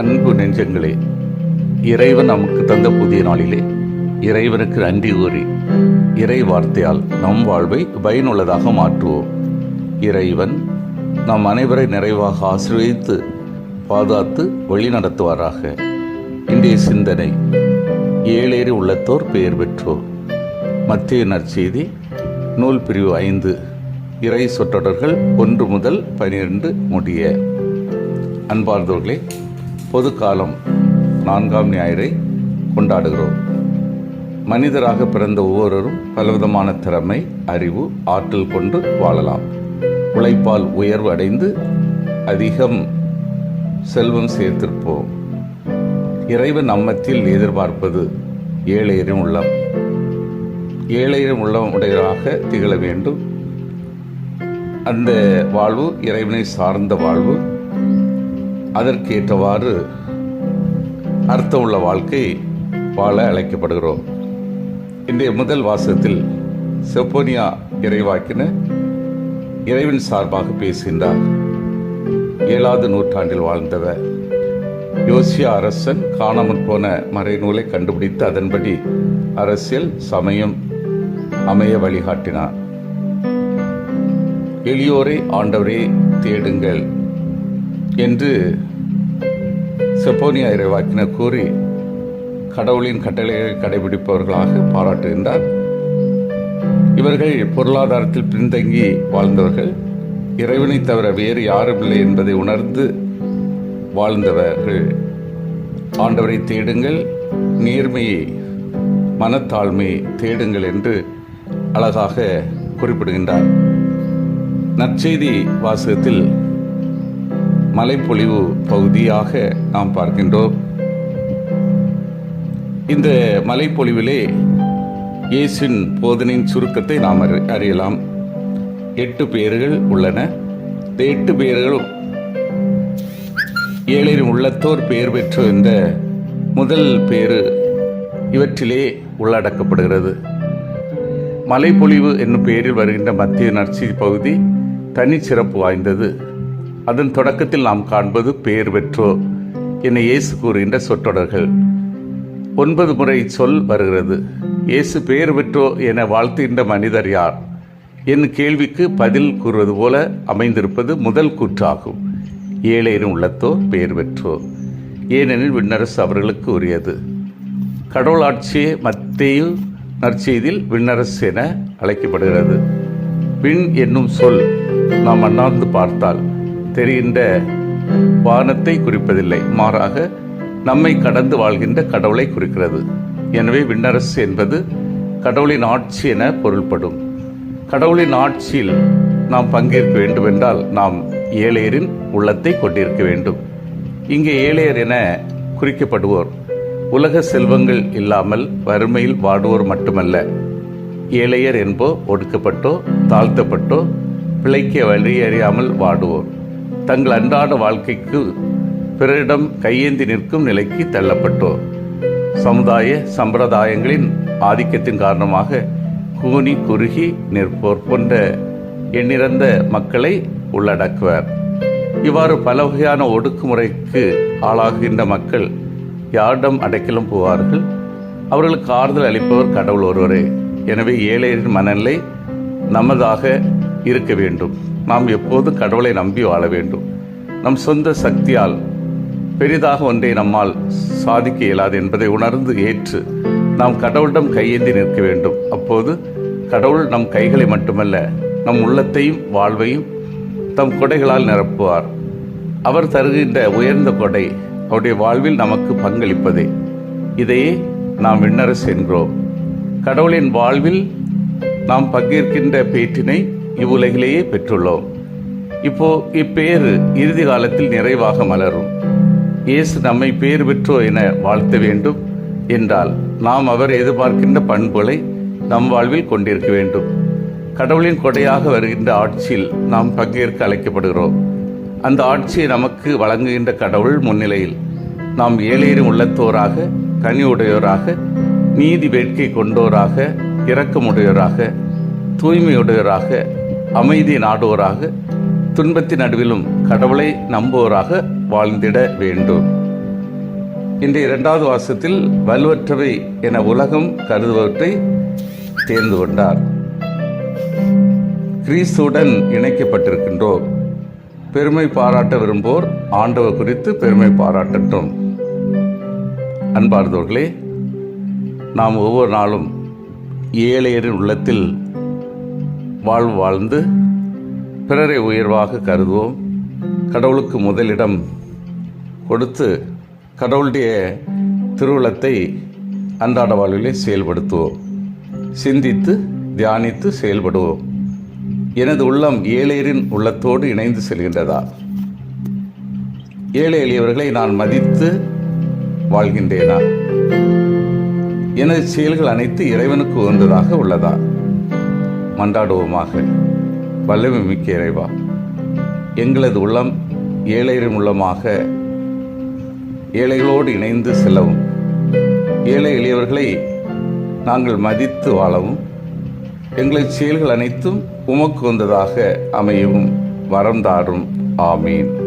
அன்பு நெஞ்சங்களே இறைவன் நமக்கு தந்த புதிய நாளிலே இறைவனுக்கு நன்றி கூறி இறை வார்த்தையால் நம் வாழ்வை பயனுள்ளதாக மாற்றுவோம். இறைவன் நம் அனைவரை நிறைவாக ஆசீர்வதித்து பாதுகாத்து வழிநடத்துவாராக இன்றைய சிந்தனை ஏழேறி உள்ளத்தோர் பெயர் பெற்றோர். மத்திய நற்செய்தி நூல் பிரிவு ஐந்து இறை சொற்றொடர்கள் ஒன்று முதல் பனிரெண்டு முடிய. அன்பார்ந்தவர்களே பொது காலம் நான்காம் ஞாயிறை கொண்டாடுகிறோம். மனிதராக பிறந்த ஒவ்வொருவரும் பலவிதமான திறமை அறிவு ஆற்றல் கொண்டு வாழலாம். உழைப்பால் உயர்வு அடைந்து அதிகம் செல்வம் சேர்த்திருப்போம். இறைவன் நம்மத்தில் எதிர்பார்ப்பது ஏழையரின் உள்ளம். ஏழையரின் உள்ளம் உடையவராக திகழ வேண்டும். அந்த வாழ்வு இறைவனை சார்ந்த வாழ்வு. அதற்கேற்றவாறு அர்த்தமுள்ள வாழ்க்கை வாழ அழைக்கப்படுகிறோம். இன்றைய முதல் வாசகத்தில் செப்போனியா இறைவாக்கின இறைவன் சார்பாக பேசுகின்றார். ஏழாவது நூற்றாண்டில் வாழ்ந்தவர் யோசியா அரசன் காணாமல் போன மறைநூலை கண்டுபிடித்து அதன்படி அரசியல் சமயம் அமைய வழிகாட்டினார். எளியோரை ஆண்டவரே தேடுங்கள். என்று செப்போனியா இறைவாக்கினர் கூறி கடவுளின் கட்டளைகளை கடைபிடிப்பவர்களாக பாராட்டுகின்றார். இவர்கள் பொருளாதாரத்தில் பின்தங்கி வாழ்ந்தவர்கள். இறைவனை தவிர வேறு யாரும் இல்லை என்பதை உணர்ந்து வாழ்ந்தவர்கள். ஆண்டவரை தேடுங்கள் நேர்மையை மனத்தாழ்மையை தேடுங்கள் என்று அழகாக குறிப்பிடுகின்றார். நற்செய்தி வாசகத்தில் மலைப்பொழிவு பகுதியாக நாம் பார்க்கின்றோம். இந்த மலைப்பொழிவிலே இயேசின் போதனையின் சுருக்கத்தை நாம் அறி- அறியலாம். எட்டு பேர்கள் உள்ளன. இந்த எட்டு பேர்களும் ஏழையின் உள்ளத்தோர் பெயர் பெற்று என்ற முதல் பேரு இவற்றிலே உள்ளடக்கப்படுகிறது. மலைப்பொழிவு என்னும் பெயரில் வருகின்ற மத்திய நர்ச்சி பகுதி தனிச்சிறப்பு வாய்ந்தது. அதன் தொடக்கத்தில் நாம் காண்பது பெயர் பெற்றோர் என இயேசு கூறுகின்ற சொற்றொடர்கள். ஒன்பது முறை சொல் வருகிறது. இயேசு பெயர் பெற்றோ என வாழ்த்துகின்ற மனிதர் யார்? என் கேள்விக்கு பதில் கூறுவது போல அமைந்திருப்பது முதல் கூற்றாகும். ஏழையின் உள்ளத்தோர் பெயர் பெற்றோர் ஏனெனில் விண்ணரசு அவர்களுக்கு உரியது. கடவுள் ஆட்சியே மத்திய நற்செய்தியில் விண்ணரசு என அழைக்கப்படுகிறது. விண் என்னும் சொல் நாம் அண்ணாந்து பார்த்தால் தெரிகின்ற வானத்தை குறிப்பதில்லை. மாறாக நம்மை கடந்து வாழ்கின்ற கடவுளை குறிக்கிறது. எனவே விண்ணரசு என்பது கடவுளின் ஆட்சி என பொருள்படும். கடவுளின் ஆட்சியில் நாம் பங்கேற்க வேண்டுமென்றால் நாம் ஏழையரின் உள்ளத்தை கொண்டிருக்க வேண்டும். இங்கே ஏழையர் என குறிக்கப்படுவோர் உலக செல்வங்கள் இல்லாமல் வறுமையில் வாடுவோர் மட்டுமல்ல. ஏழையர் என்போ ஒடுக்கப்பட்டோ தாழ்த்தப்பட்டோ பிழைக்க வழியறியாமல் வாடுவோர். தங்கள் அன்றாட வாழ்க்கைக்கு பிறரிடம் கையேந்தி நிற்கும் நிலைக்கு தள்ளப்பட்டோர். சமுதாய சம்பிரதாயங்களின் ஆதிக்கத்தின் காரணமாக கூனி குறுகி நிற்போர் போன்ற எண்ணிறந்த மக்களை உள்ளடக்குவர். இவ்வாறு பல வகையான ஒடுக்குமுறைக்கு ஆளாகின்ற மக்கள் யாரிடம் அடைக்கலம் போவார்கள்? அவர்களுக்கு ஆறுதல் அளிப்பவர் கடவுள் ஒருவரே. எனவே ஏழையரின் மனநிலை நமதாக இருக்க வேண்டும். நாம் எப்போதும் கடவுளை நம்பி வாழ வேண்டும். நம் சொந்த சக்தியால் பெரிதாக ஒன்றை நம்மால் சாதிக்க இயலாது என்பதை உணர்ந்து ஏற்று நாம் கடவுளிடம் கையேந்தி நிற்க வேண்டும். அப்போது கடவுள் நம் கைகளை மட்டுமல்ல நம் உள்ளத்தையும் வாழ்வையும் தம் கொடைகளால் நிரப்புவார். அவர் தருகின்ற உயர்ந்த கொடை அவருடைய வாழ்வில் நமக்கு பங்களிப்பதே. இதையே நாம் விண்ணரசு என்கிறோம். கடவுளின் வாழ்வில் நாம் பங்கேற்கின்ற பேற்றினை இவ்வுலகிலேயே பெற்றுள்ளோம். இப்போ இப்பேர் இறுதி காலத்தில் நிறைவாக மலரும். இயேசு நம்மை பேர் பெற்றோ என வாழ்த்த வேண்டும். என்றால் நாம் அவர் எதிர்பார்க்கின்ற பண்புகளை நம் வாழ்வில் கொண்டிருக்க வேண்டும். கடவுளின் கொடையாக வருகின்ற ஆட்சியில் நாம் பங்கேற்க அழைக்கப்படுகிறோம். அந்த ஆட்சியை நமக்கு வழங்குகின்ற கடவுள் முன்னிலையில் நாம் ஏழையரும் உள்ளத்தோராக கனியுடையோராக நீதி வேட்கை கொண்டோராக இரக்கமுடையோராக தூய்மையுடையோராக அமைதி நாடுவோராக துன்பத்தின் நடுவிலும் கடவுளை நம்புவோராக வாழ்ந்திட வேண்டும். இன்றைய இரண்டாவது வாசத்தில் வலுவற்றவை என உலகம் கருதுவற்றை தேர்ந்து கொண்டார். கிறிஸ்துடன் இணைக்கப்பட்டிருக்கின்றோம் பெருமை பாராட்ட விரும்போர் ஆண்டவர் குறித்து பெருமை பாராட்டட்டும். அன்பார்ந்தவர்களே நாம் ஒவ்வொரு நாளும் ஏழையரின் உள்ளத்தில் வாழ்வு வாழ்ந்து பிறரை உயர்வாக கருதுவோம். கடவுளுக்கு முதலிடம் கொடுத்து கடவுளுடைய திருவுளத்தை அன்றாட வாழ்விலே செயல்படுத்துவோம். சிந்தித்து தியானித்து செயல்படுவோம். எனது உள்ளம் ஏழையரின் உள்ளத்தோடு இணைந்து செல்கின்றதா? ஏழை எளியவர்களை நான் மதித்து வாழ்கின்றேனா? எனது செயல்கள் அனைத்து இறைவனுக்கு உகந்ததாக உள்ளதா? மன்றாடுவோமாக வல்லமை மிக்க இறைவா எங்களது உள்ளம் ஏழையரின் உள்ளமாக ஏழைகளோடு இணைந்து செல்லவும். ஏழை எளியவர்களை நாங்கள் மதித்து வாழவும். எங்களது செயல்கள் அனைத்தும் உமக்கு வந்ததாக அமையவும் வரம் தாரும். ஆமீன்.